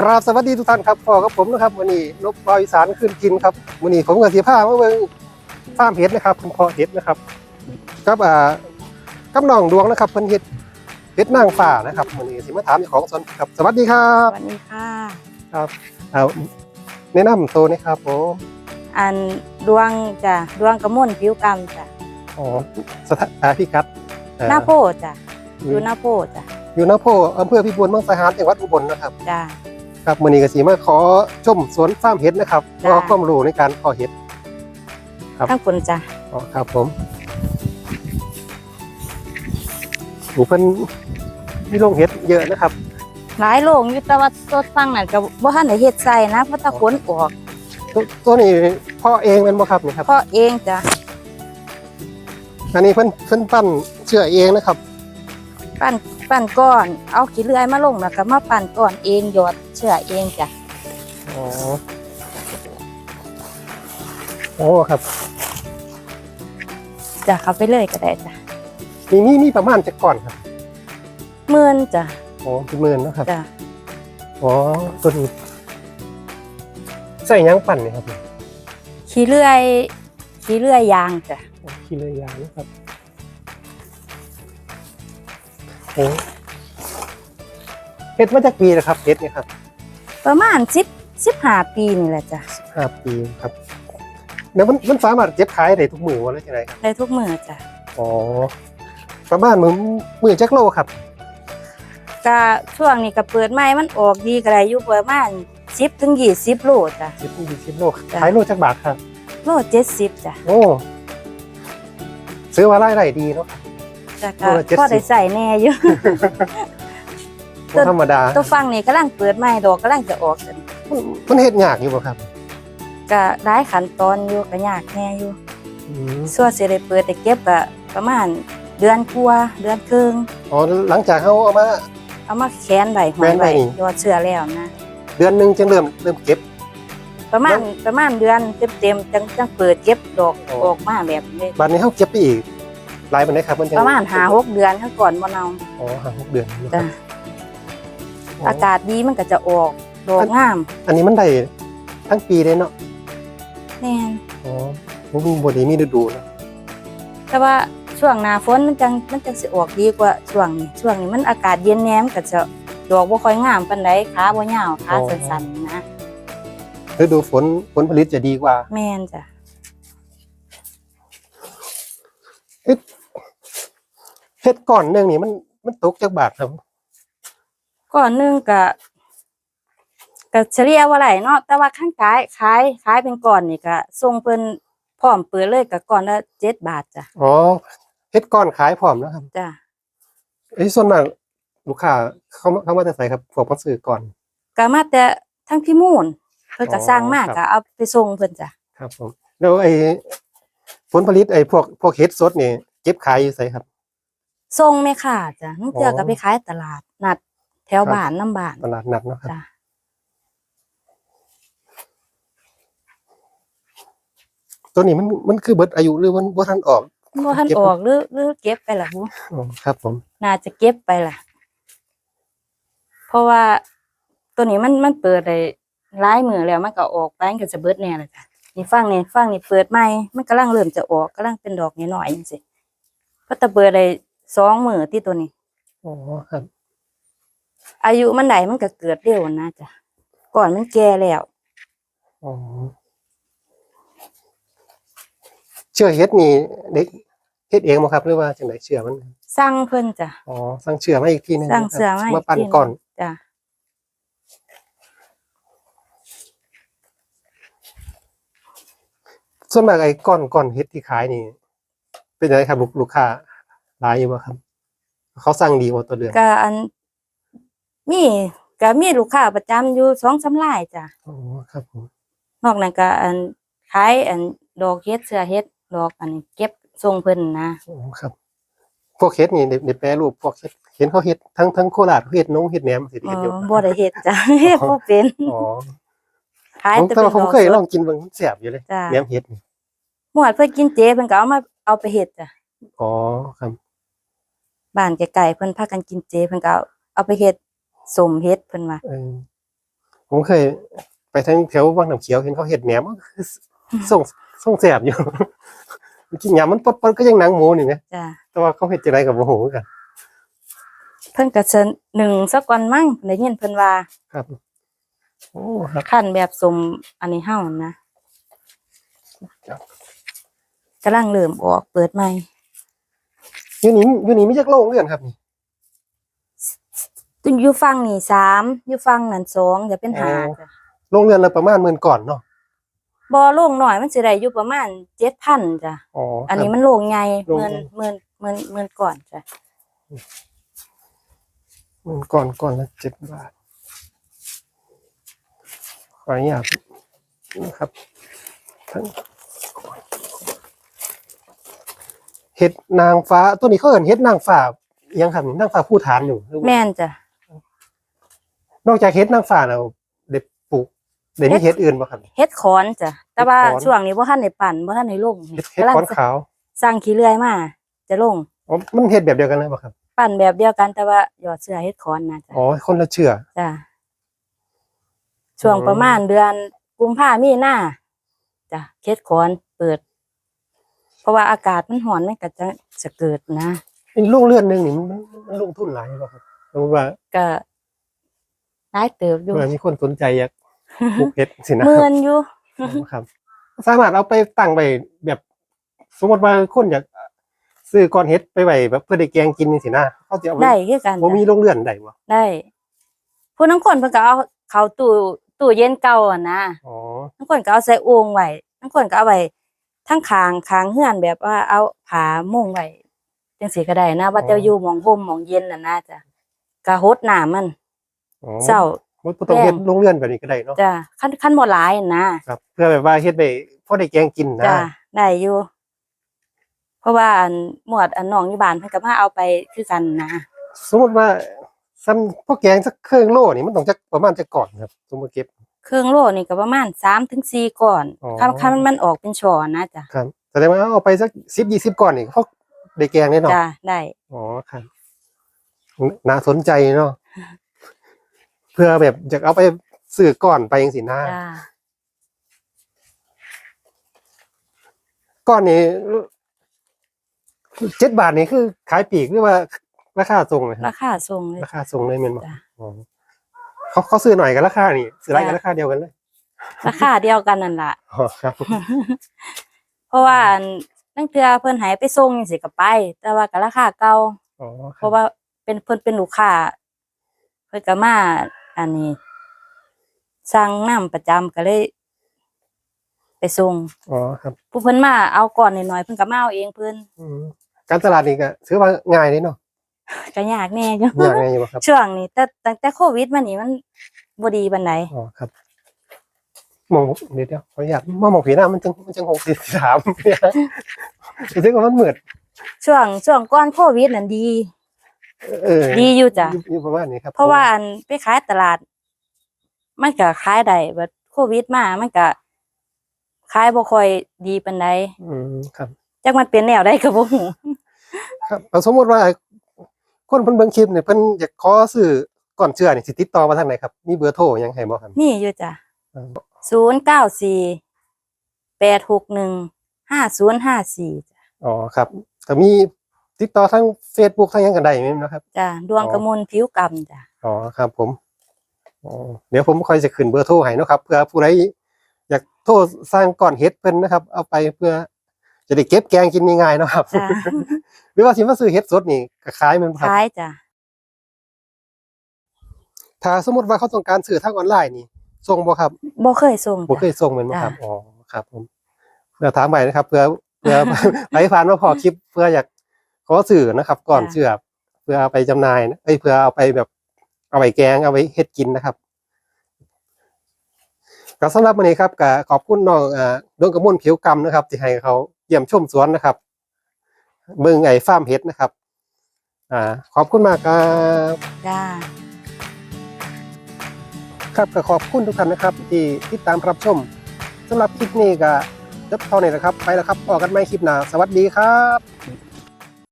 กราบสวัสดีทุกท่านครับพ่อกับผมนะครับวันนี้นกปลอยอีสานขึ้นกินครับวันนี้ผมกับสีผ้ามาเบิ่งฟาร์มเห็ดนะครับคุณพ่อเห็ดนะครับกับอ่ากับน้องดวงนะครับเพิ่นเห็ดเห็ดนางฟ้านะครับวันนี้สิมาถามเจ้าของสวนครับ สวัสดีครัสบวัสดีค่ะเอาแนะนำตัวนะครับผมอันดวงจ้ะดวงกระมวลผิวกรรมจ้ะอ๋อสถานอ่าพิกัดเอ่อหน้าโพจ้ะอยู่หน้าโพจ้ะอยู่นาโพอำเภอพิบูลมังสาหารจังหวัดอุบลนะครับ จ้ะ ครับวันนี้ก็สีมาขอชมสวนฟาร์มเห็ดนะครับจ้าขอความรู้ในการเพาะเห็ด ครับ ทั้งคนจ้ะอ๋อครับผมหนูเพิ่นมีโรงเห็ดเยอะนะครับ หลายโรงอยู่แต่ว่าตัวฟังนั่นก็บ่ทันได้เฮ็ดใส่นะเพราะตะขนออกตัวตัวนี้พ่อเองเป็นบ่ครับนี่ครับ เพราะเองจ้ะอันนี้เพิ่นเพิ่นปั้นเชื่อเองนะครับ ปั้นปั้นก้อน เอาขี้เลื่อยมาลงแล้วก็มาปั้นก้อนเองหยอด เชื่อเองจ้ะอ๋อโอ้ครับจ้ะเข้าไปเลยก็ได้จ้ะมีมีมีประมาณจักก่อนครับหมื่นจ้ะอ๋อเป็นหมื่นเนาะครับจ้ะอ๋อตัวนี้ใส่หยังปั่นนี่ครับขี้เลื่อยขี้เลื่อยยางจ้ะโอ้ขี้เลยยางนะครับโอ้เฮ็ดมาจากปีนะครับเฮ็ดเนี่ยครับ ประมาณ10 15ปีนี่แหละจ้ะห้าปีครับแล้วมันมันสามารถเจ็บขายได้ทุกมือวันละจังไดครับได้ทุกมื้อจ้ะอ๋อประมาณมือมือจักโลครับก็ช่วงนี้ก็เปิดใหม่มันออกดีก็ได้อยู่ประมาณ10ถึง20โลจ้ะสิบยี่สิบโลจ้ะขายโลจักบาทครับโลเจ็ดสิบจ้ะโอ้ซื้อว่ารายได้ดีเนาะจ้ะโลก็ละ70พอได้ใส่แน่อยู่ บ่ธรรมดาตัวฟังนี่กำลังเปิดใหม่ดอกกำลังจะออกกันมันมันเฮ็ดยากอยู่บ่ครับก็ได้ขั้นตอนอยู่ก็ยากแน่อยู่อืมส่วนสิได้เปิดได้เก็บก็ประมาณเดือนกว่าเดือนครึ่งอ๋อหลังจากเฮาเอามาเอามาแขวนไว้ห้อแขวยนไว้ไว้นี่ยอดเชื่อแล้วนะ เดือนหนึงจึงเริ่มเริ่มเก็บ ประมาณประมาณเดือนเต็มๆจังจังเปิดเก็บดอกอ๋อออกมาแบบนี้บัดนี้เฮาเก็บไปอีกหลายปานใดครับมันจังประมาณ5 6เดือนข้างก่อนบ่เนาอ๋อห้าหกเดือนนะคจ้ะรับ อ๋ออากาศดีมันก็จะออกดอกงาม อันนี้มันได้ทั้งปีเลยเนาะแน่นอ๋อมันมีบ่ได้มีฤดูนะแต่ว่าช่วงหน้าฝนมันจังมันจังสิออกดีกว่าช่วงนี้ช่วงนี้มันอากาศเย็นแนมนก็จะดอกบ่ค่อยงามปานใดขาบ่ยาวขาสั้นๆนะฤดูฝนผลผลิตจะดีกว่า แม่นจ้ะเฮ็ดก่อนหนึงนี่มันมันตกจักบาทครับ ก่อนหนึงก็ก็เฉลี่ยว่าไหลเนาะแต่ว่าข้างขายขายขายเป็นก่อนนี่ก็ส่งเพิ่นพร้อมเปิดเลยก็ก่อนละ7บาทจ้ะอ๋อเฮ็ดก่อนขายพร้อมนะครับจ้ะเอ้ยส่วนมากลูกค้าเขามาเขามาแต่ไสครับพวกมาซื้อก่อนก็มาแต่ทั้งพิมูลเพิ่นก็อ๋อสร้างมาครับก็เอาไปส่งเพิ่นจ้ะครับผมแล้วไอ้ผลผลิตไอ้พวกพวกเฮ็ดสดนี่เก็บขายอยู่ไสครับส่งแม่ค้าจ้ะนั่นเทื่ออ๋อก็ไปขายตลาดนัด แถวครับบ้านน้ำบ้านตลาดนัดเนาะครับจ้ะตัวนี้มันมันคือเบิดอายุหรือมันบ่ทันออกบ่ทันเก็บออกหรือหรือเก็บไปล่ะบุอ๋อครับ ผม น่าจะเก็บไปล่ะ เพราะว่าตัวนี้มันมันเปิดได้หลายมือแล้วมันก็ออกไปมันก็จะเบิดแน่เลยจ้ะนี่ฟังนี่ฟังนี่เปิดใหม่มันกำลังเริ่มจะออกกำลังเป็นดอกน้อยๆจังซี่เพราะแต่เปิดได้สองมือที่ตัวนี้อ๋อครับ อายุมันได้มันก็เกิดเร็วนะจ้ะก่อนมันแก่แล้วอ๋อเชื่อเฮ็ดนี่เด็กเฮ็ดเองบ่ครับหรือว่าจังไดเชื่อมันสร้างเพิ่นจ้ะอ๋อสั่งเชื่อมาอีกทีหนึงสร้างนะครับเสือมามาปั่นทีหงก่อนจ้ะส่วนมากไอ้ก้อนก้อนเฮ็ดที่ขายนี่ เป็นยังไงครับลูกลูกค้าหลายอยู่บ่ครับ เขาสั่งดีบ่ตัวเดือนก็อัน มีก็มีลูกค้าประจำอยู่สองสามรายจ้ะอ๋อครับผมนอกนั้นก็อันขายอันดอกเฮ็ดเสื้อเฮ็ดดอกอันนี้เก็บส่งเพิ่นนะอ๋อครับ พวกเฮ็ดนี่ได้ได้แปรรูปพวกเฮ็ดเห็นเขาเฮ็ดทั้งทั้งโคราชเขาเฮ็ดนงเฮ็ดแหนมสิเอเฮ็ดอยู่อบ่ได้เฮ็ดจ้ะ เฮ็ดบ่เป็นอ๋อขายผมแต่แต่เป็นว่าผมดอกเคยสลดองกินเบิ่งมันแซ่บอยู่เลยจ้ะ แหนมเฮ็ดนี่หมวดเพิ่นกินเจเพิ่นก็เอามาเอาไปเฮ็ดจ้ะอ๋อครับ บ้านไกลๆเพิ่นพากันกินเจเพิ่นก็เอาเอาไปเฮ็ด สมเฮ็ดเพิ่นว่าเออผมเคย ไปทางแถววังน้ำเขียวเห็นเขาเห็ดแหนมก็คือส่งส่งแสบอยู่ กินยำมันปดๆก็ยังหนังหมูนี่ไหมจ้ะแต่ว่าเขาเห็ดจะไรกับโมโหคือกันเพิ่นก็จะหนึ่งสักวันมั่งได้ยินเพิ่นว่าครับ โอ้ครับขั้นแบบสมอันนี้เฮานะครับกำลังเริ่มออกเปิดใหม่อยูนี่อยูนี่ไม่จักโล่งเลื่อนครับนี่ อยู่ฟังนี่สามอยู่ฟังนั่นสองจะเป็นหาอ๋อจ้ะโล่งเลื่อนละประมาณหมื่นก่อนเนาะบ่โล่งหน่อยมันสิได้อยู่ประมาณ7,000จ้ะอ๋ออัอันนี้มันโล่งใหญ่โล่งหมื่นหมื่นหมื่นหมื่นก่อนจ้ะหมื่นก่อนก่อนละเจ็ดบาทขออนุญาตนะครับทั้งเห็ดนางฟ้าตัวนี้เขาเอินเห็ดนางฟ้าอิหยังครับนางฟ้าผู้ฐานอยู่หรือว่า แม่นจ้ะ นอกจากเห็ดนางฟ้าแล้วเด็ดปลูกเด็ดมีเห็ดอื่นบ่ครับ เฮ็ดขอนจ้ะ แต่ว่าเฮ็ดขอน ช่วงนี้บ่ทันได้ปั่นบ่ทันได้ลงเห็ดเห็ดกำลังขอนขาวสร้างขี้เลื่อยมาจะลงอ๋อมันเห็ดแบบเดียวกันเลยบ่ครับปั่นแบบเดียวกันแต่ว่าหยอดเสื้อเฮ็ดขอนนะจ้ะอ๋อคนละเชื่อ จ้ะช่วงอืมประมาณเดือนกุมภามีนาจ้ะเฮ็ดขอนเปิด เพราะว่าอากาศมันร้อนมันก็จะจะเกิดนะ เป็นลูกเลื่อนหนึงนี่มันมันลงทุนหลายบ่ครับสมมติว่าก็ หลายเติบอยู่เมื่อมีคนสนใจอยากปลูกเห็ดสินะหคมื่รับนอยู่ครับ สามารถเอาไปตั้งไว้แบบ สมมติว่าคนอยากซื้อก้อนเห็ดไปไว้แบบเพื่อได้แกงกินนี่สินะเขาจะเอาได้ไว้คือกันบ่มีจ้ะโรงเรือนได้บ่ได้ผู้นังคนเพิ่นก็เอาเข้าตู้ตู้เย็นเก่าอะนะอ๋อทั้งคนก็เอาใส่โอ่งไว้ทั้งคนก็เอาไว้ทั้งคางคางเฮือนแบบว่าเอาผ้ามุงไว้จังสีก็ได้นะ ว่าจะอยู่หมองห่มหมองเย็นน่ะนะจ้ะกะฮดน้ำมัน อ๋อเช้าบ่บ่ต้องเฮ็ดโรงเรือนแบบนี้ก็ได้เนาะจ้ะคันคันบ่หลายน่ะครับ เพื่อแบบว่าเฮ็ดไปพอได้แกงกินนะจ้ะได้อยู่ เพราะว่าอันหมวดอันน้องอยู่บ้านเพิ่นก็มาเอาไปคือกันนะสมมติว่าซ้ำพวกแกงสักครึ่งโลนี่มันต้องจักประมาณจักก่อนครับสมมุติเก็บเครื่องโลนี่ก็ประมาณ3ถึง4ก่อนอ๋อคันคันมันออกเป็นช่อนะจ้ะครับแสดงว่าเอาไปสัก10 20ก่อนนี่พวกได้แกงแน่นอนจ้ะได้อ๋อครับน่าสนใจเนาะ เพื่อแบบอยากเอาไปสื่อก่อนไปยังสินะจ้ะก้อนนี้เจ็ดบาทนี่คือขายปลีกหรือว่าราคาส่งเลยครารับคาส่งเลย ราคาส่งเลยเมนบอกจ้ะ อ๋อเขาเขาซื้อหน่อยกันราคานี่ซื้อไรกันจ้ะราคาเดียวกันเลยราคาเดียวกันนั่นล่ะ อ๋อครับ เพราะว่าอันตั้งเทื่อเพิ่นให้ไปส่งจังซี่ก็ไป แต่ว่าก็ราคาเก่า อ๋อคเพรับราะว่าเป็นเพิ่นเป็นลูกค้าเพิ่นก็มา อันนี้สั่งน้ำประจำก็เลย ไปส่งอ๋อครับ ผู้เพิ่นมาเอาก่อนน้อยๆเพิ่นก็มาเอาเองเพิ่นอืมการตลาดนี่ก็ถือว่าง่ายเลยเนาะก็ยากแน่อยู่ยากง่ายอยู่บ่ครับช่วงนี้แต่ตั้งแต่โควิดมานี่มันบ่ดีปานใดอ๋อครับมองเดี๋ยวเดี๋ยวขออนุญาตมามองผีหน้ามันจังมันจังหกสิบสามเนี่ยรู้สึกว่ามันเหมือนช่วงช่วงก่อนโควิดนั่นดี เออดีอยู่จ้ะอยู่ประมาณนี้ครับเพราะว่าอันไปขายตลาด มันก็ขายได้บัดโควิดมามันก็ขายบ่ค่อยดีปานใดอืมครับ จักมันเป็นแนวใดก็บ่ฮู้ครับเอาสมมติว่า คนเพิ่นเบิ่งคลิปเนี่ยเพิ่นอยากขอซื้อก่อนเชื่อนี่สิติดต่อมาทางไหนครับ มีเบอร์โทรหยังให้บ่ครับมีอยู่จ้ะอืมศูนย์เก้าสี่แปดหกหนึ่งห้าศูนย์ห้าสี่จ้ะอ๋อครับแต่มี ติดต่อทาง Facebook ทางหยังกันได้ไหมนะครับ จ้ะดวงกระมวลผิวกรรมจ้ะอ๋อครับผมอ๋อเดี๋ยวผมค่อยจะขึ้นเบอร์โทรให้เนาะครับเพื่อผู้ใดอยากโทรสร้างก่อนเฮ็ดเพิ่นนะครับ เอาไปเพื่อจะได้เก็บแกงกินง่ายๆเนาะครับ จ้ะ หรือว่าสิมาซื้อเฮ็ดสดนี่ก็ขายแมันบ่ครับ ขายจ้ะถ้าสมมติว่าเขาต้องการซื้อทางออนไลน์นี่ส่งบ่ครับบ่เคยส่งบ่เคจ้ะ ยส่งแม่นบ่ครับจ้ะ อ๋อครับผมเพื่อถามไปนะครับเพื่อเพื่อ ไปผ่านมาพอคลิปเพื่ออยาก ขอสื่อนะครับ ก่อนเชื่อเพื่อเอาไปจำหน่ายนะเอ้ยเพื่อเอาไปแบบ เอาไปแกงเอาไปเฮ็ดกินนะครับก็สำหรับวันนี้ครับก็ขอบคุณน้องอ่าดวงกระมวลผิวกรรมนะครับ ที่ให้เขาเยี่ยมชมสวนนะครับเบิ่งไอ้ฟาร์มเฮ็ดนะครับ อ่า ขอบคุณมากครับจ้าครับก็ขอบคุณทุกท่านนะครับ ที่ติดตามรับชมสำหรับคลิปนี้ก็จบเท่านี้นะครับ ไปแล้วครับพอกันใหม่คลิปหน้า สวัสดีครับ